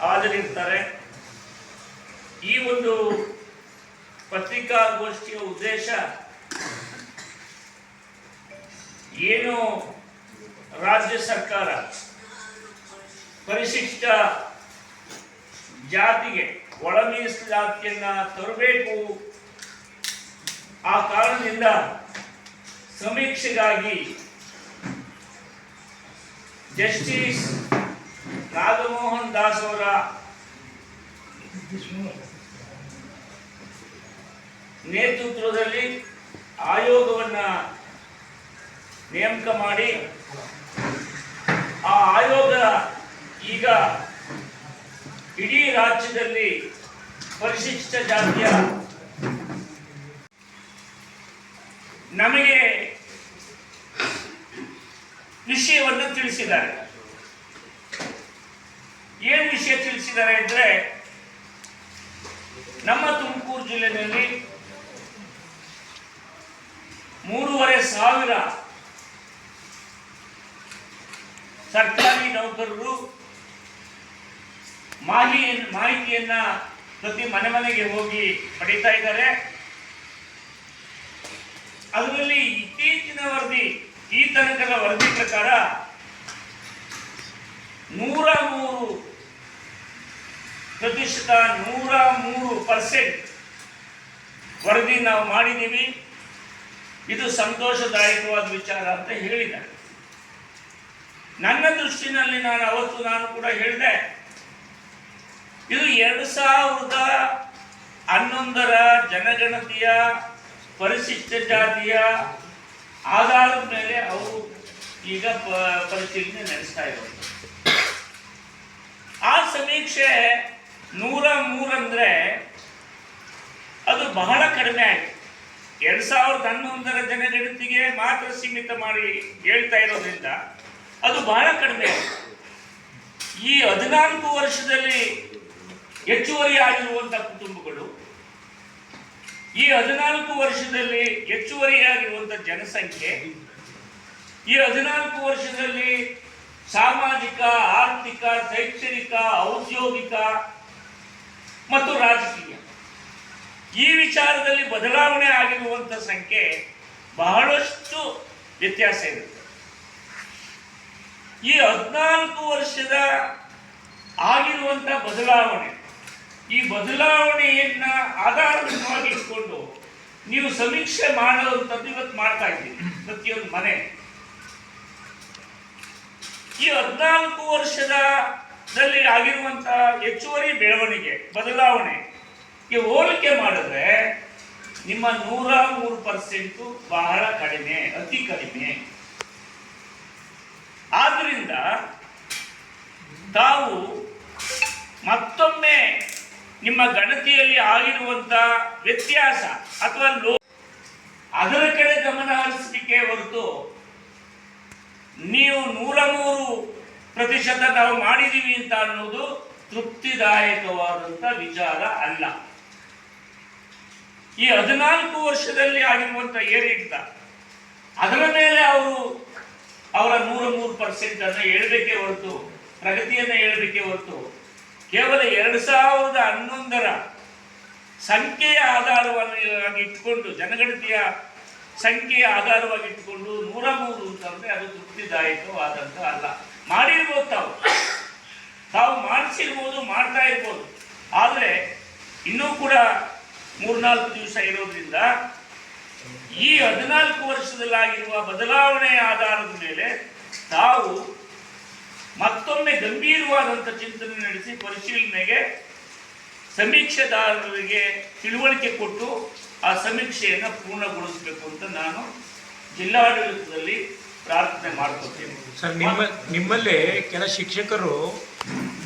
ಹಾಜರಿರ್ತಾರೆ ಈ ಒಂದು ಪತ್ರಿಕಾಗೋಷ್ಠಿಯ ಉದ್ದೇಶ ಏನು? ರಾಜ್ಯ ಸರ್ಕಾರ ಪರಿಶಿಷ್ಟ ಜಾತಿಗೆ ಒಳ ಮೀಸಲಾತಿಯನ್ನ ತರಬೇಕು. ಆ ಕಾರಣದಿಂದ ಸಮೀಕ್ಷೆಗಾಗಿ ಜಸ್ಟಿಸ್ ನಾಗಮೋಹನ್ ದಾಸ್ ಅವರ ನೇತೃತ್ವದಲ್ಲಿ ಆಯೋಗವನ್ನ ನೇಮಕ ಮಾಡಿ, ಆ ಆಯೋಗ ಈಗ ಇಡೀ ರಾಜ್ಯದಲ್ಲಿ ಪರಿಶಿಷ್ಟ ಜಾತಿಯ ನಮಗೆ ವಿಷಯವನ್ನು ತಿಳಿಸಿದ್ದಾರೆ. ಏನು ವಿಷಯ ತಿಳಿಸಿದ್ದಾರೆ ಅಂದ್ರೆ ನಮ್ಮ ತುಮಕೂರು ಜಿಲ್ಲೆಯಲ್ಲಿ ಮೂರುವರೆ ಸಾವಿರ ಸರ್ಕಾರಿ ನೌಕರರು ಮಾಹಿ ಮಾಹಿತಿಯನ್ನ ಪ್ರತಿ ಮನೆ ಮನೆಗೆ ಹೋಗಿ ಪಡೀತಾ ಇದ್ದಾರೆ. ಅದರಲ್ಲಿ ಇತ್ತೀಚಿನ ವರದಿ, ಈ ತನಕದ ವರದಿ ಪ್ರಕಾರ ನೂರ ಮೂರು ಪ್ರತಿಶತ ನೂರ ಮೂರು ಪರ್ಸೆಂಟ್ ವರದಿ ನಾವು ಮಾಡಿದ್ದೀವಿ. ಇದು ಸಂತೋಷದಾಯಕವಾದ ವಿಚಾರ ಅಂತ ಹೇಳಿದ್ದಾರೆ. ನನ್ನ ದೃಷ್ಟಿನಲ್ಲಿ ನಾನು ಅವತ್ತು ನಾನು ಕೂಡ ಹೇಳಿದೆ. ಇದು ಎರಡು ಸಾವಿರದ ಹನ್ನೊಂದರ ಜನಗಣತಿಯ, ಪರಿಶಿಷ್ಟ ಜಾತಿಯ ಆಧಾರದ ಮೇಲೆ ಅವರು ಈಗ ಪರಿಶೀಲನೆ ನಡೆಸ್ತಾ ಇರೋದು. ಆ ಸಮೀಕ್ಷೆ ನೂರ ಮೂರಂದರೆ ಅದು ಬಹಳ ಕಡಿಮೆ ಆಯಿತು. ಎರಡು ಸಾವಿರದ ಹನ್ನೊಂದರ ಜನಗಣತಿಗೆ ಮಾತ್ರ ಸೀಮಿತ ಮಾಡಿ ಹೇಳ್ತಾ ಇರೋದ್ರಿಂದ ಅದು ಬಹಳ ಕಡಿಮೆ ಆಯಿತು. ಈ ಹದಿನಾಲ್ಕು ವರ್ಷದಲ್ಲಿ ಹೆಚ್ಚುವರಿ ಆಗಿರುವಂಥ ಕುಟುಂಬಗಳು, ಈ ಹದಿನಾಲ್ಕು ವರ್ಷದಲ್ಲಿ ಹೆಚ್ಚುವರಿಯಾಗಿರುವಂಥ ಜನಸಂಖ್ಯೆ, ಈ ಹದಿನಾಲ್ಕು ವರ್ಷದಲ್ಲಿ ಸಾಮಾಜಿಕ, ಆರ್ಥಿಕ, ಶೈಕ್ಷಣಿಕ, ಔದ್ಯೋಗಿಕ ಮತ್ತು ರಾಜಕೀಯ. ಈ ವಿಚಾರದಲ್ಲಿ ಬದಲಾವಣೆ ಆಗಿರುವಂಥ ಸಂಖ್ಯೆ ಬಹಳಷ್ಟು ವ್ಯತ್ಯಾಸ ಇರುತ್ತೆ. ಈ ಹದಿನಾಲ್ಕು ವರ್ಷದ ಆಗಿರುವಂಥ ಬದಲಾವಣೆ, ಈ ಬದಲಾವಣೆಯನ್ನ ಆಧಾರವಾಗಿ ಇಟ್ಕೊಂಡು ನೀವು ಸಮೀಕ್ಷೆ ಮಾಡುವಂಥದ್ದು ಇವತ್ತು ಮಾಡ್ತಾ ಇದ್ದೀರಿ, ಪ್ರತಿಯೊಂದು ಮನೆ. ಈ ಹದಿನಾಲ್ಕು ವರ್ಷದಲ್ಲಿ ಆಗಿರುವಂತಹ ಹೆಚ್ಚುವರಿ ಬೆಳವಣಿಗೆ, ಬದಲಾವಣೆ ಈ ಹೋಲಿಕೆ ಮಾಡಿದ್ರೆ ನಿಮ್ಮ ನೂರ ಮೂರು ಪರ್ಸೆಂಟು ಬಹಳ ಕಡಿಮೆ, ಅತಿ ಕಡಿಮೆ. ಆದ್ರಿಂದ ತಾವು ಮತ್ತೊಮ್ಮೆ ನಿಮ್ಮ ಗಣತಿಯಲ್ಲಿ ಆಗಿರುವಂತ ವ್ಯತ್ಯಾಸ ಅಥವಾ ಲೋ ಅದರ ಕಡೆ ಗಮನ ಹರಿಸಲಿಕ್ಕೆ ಹೊರತು ನೀವು ನೂರ ಮೂರು ಪ್ರತಿಶತ ನಾವು ಮಾಡಿದೀವಿ ಅಂತ ಅನ್ನೋದು ತೃಪ್ತಿದಾಯಕವಾದಂತ ವಿಚಾರ ಅಲ್ಲ. ಈ ಹದಿನಾಲ್ಕು ವರ್ಷದಲ್ಲಿ ಆಗಿರುವಂತ ಏರಿಳಿತ, ಅದರ ಮೇಲೆ ಅವರು ಅವರ ನೂರ ಮೂರು ಪರ್ಸೆಂಟ್ ಅನ್ನ ಹೇಳ್ಬೇಕೇ ಹೊರತು, ಪ್ರಗತಿಯನ್ನ ಹೇಳಬೇಕೆ ಹೊರತು, ಕೇವಲ ಎರಡು ಸಾವಿರದ ಹನ್ನೊಂದರ ಸಂಖ್ಯೆಯ ಆಧಾರವನ್ನು ಇಟ್ಕೊಂಡು ಜನಗಣತಿಯ ಸಂಖ್ಯೆಯ ಆಧಾರವಾಗಿಟ್ಟುಕೊಂಡು ನೂರ ಮೂರು ಅಂತಂದ್ರೆ ಅದು ತೃಪ್ತಿದಾಯಕವಾದಂಥ ಅಲ್ಲ. ಮಾಡಿರ್ಬೋದು ತಾವು. ತಾವು ಮಾಡಿಸಿರ್ಬೋದು, ಮಾಡ್ತಾ ಇರ್ಬೋದು. ಆದರೆ ಇನ್ನೂ ಕೂಡ ಮೂರ್ನಾಲ್ಕು ದಿವಸ ಇರೋದ್ರಿಂದ ಈ ಹದಿನಾಲ್ಕು ವರ್ಷದಲ್ಲಾಗಿರುವ ಬದಲಾವಣೆಯ ಆಧಾರದ ಮೇಲೆ ತಾವು ಮತ್ತೊಮ್ಮೆ ಗಂಭೀರವಾದಂಥ ಚಿಂತನೆ ನಡೆಸಿ ಪರಿಶೀಲನೆಗೆ ಸಮೀಕ್ಷೆದಾರರಿಗೆ ತಿಳುವಳಿಕೆ ಕೊಟ್ಟು ಆ ಸಮೀಕ್ಷೆಯನ್ನು ಪೂರ್ಣಗೊಳಿಸಬೇಕು ಅಂತ ನಾನು ಜಿಲ್ಲಾಡಳಿತದಲ್ಲಿ ಪ್ರಾರ್ಥನೆ ಮಾಡ್ಕೊತೀನಿ. ಸರ್, ನಿಮ್ಮ ನಿಮ್ಮಲ್ಲಿ ಕೆಲ ಶಿಕ್ಷಕರು